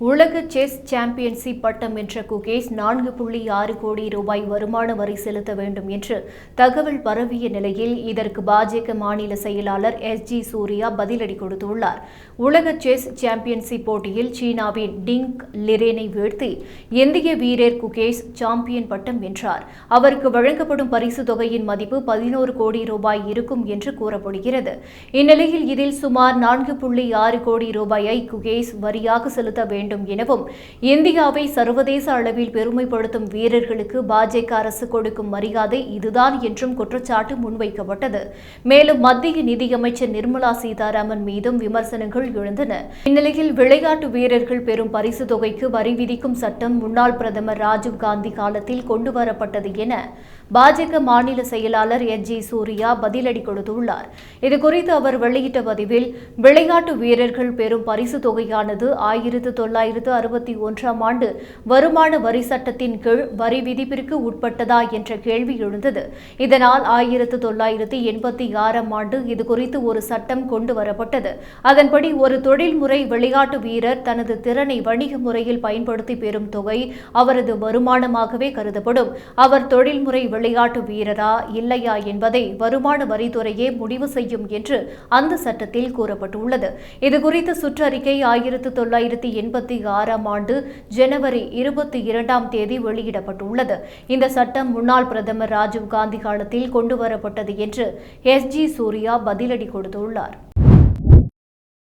உலக chess championship பட்டம் வென்ற குகேஷ் நான்கு புள்ளி ஆறு கோடி ரூபாய் வருமான வரி செலுத்த வேண்டும் என்று தகவல் பரவிய நிலையில் இதற்கு பாஜக மாநில செயலாளர் எஸ் ஜி சூர்யா பதிலடி கொடுத்துள்ளார். உலக செஸ் சாம்பியன்ஷிப் போட்டியில் சீனாவின் டிங்க் லிரேனை வீழ்த்தி இந்திய வீரர் குகேஷ் சாம்பியன் பட்டம் வென்றார். அவருக்கு வழங்கப்படும் பரிசு தொகையின் மதிப்பு பதினோரு கோடி ரூபாய் இருக்கும் என்று கூறப்படுகிறது. இந்நிலையில் இதில் சுமார் நான்கு புள்ளி ஆறு கோடி ரூபாயை குகேஷ் வரியாக செலுத்த வேண்டும் வேண்டும் எனவும் இந்தியாவை சர்வதேச அளவில் பெருமைப்படுத்தும் வீரர்களுக்கு பாஜக அரசு கொடுக்கும் மரியாதை இதுதான் என்றும் குற்றச்சாட்டு முன்வைக்கப்பட்டது. மேலும் மத்திய நிதியமைச்சர் நிர்மலா சீதாராமன் மீதும் விமர்சனங்கள் எழுந்தன. இந்நிலையில் விளையாட்டு வீரர்கள் பெறும் பரிசு தொகைக்கு வரி விதிக்கும் சட்டம் முன்னாள் பிரதமர் ராஜீவ் காந்தி காலத்தில் கொண்டுவரப்பட்டது என பாஜக மாநில செயலாளர் எச். ஜி. சூர்யா பதிலடி கொடுத்துள்ளார். இதுகுறித்து அவர் வெளியிட்ட பதிவில் விளையாட்டு வீரர்கள் பெறும் பரிசு தொகையானது ஆயிரத்து தொள்ளாயிரத்து தொள்ளாயிரத்து அறுபத்தி ஒன்றாம் ஆண்டு வருமான வரி சட்டத்தின் கீழ் வரி விதிப்பிற்கு உட்பட்டதா என்ற கேள்வி எழுந்தது. இதனால் ஆயிரத்து தொள்ளாயிரத்து எண்பத்தி ஆறாம் ஆண்டு இதுகுறித்து ஒரு சட்டம் கொண்டு வரப்பட்டது. அதன்படி ஒரு தொழில்முறை விளையாட்டு வீரர் தனது திறனை வணிக முறையில் பயன்படுத்தி பெறும் தொகை அவரது வருமானமாகவே கருதப்படும். அவர் தொழில்முறை விளையாட்டு வீரரா இல்லையா என்பதை வருமான வரித்துறையே முடிவு செய்யும் என்று அந்த சட்டத்தில் கூறப்பட்டுள்ளது. இதுகுறித்த சுற்றறிக்கை ஆயிரத்து தொள்ளாயிரத்து எண்பத்தி ஆறாம் ஆண்டு ஜனவரி இருபத்தி இரண்டாம் தேதி வெளியிடப்பட்டுள்ளது. இந்த சட்டம் முன்னாள் பிரதமர் ராஜீவ் காந்தி காலத்தில் கொண்டுவரப்பட்டது என்று எஸ் ஜி சூர்யா பதிலடி கொடுத்துள்ளார்.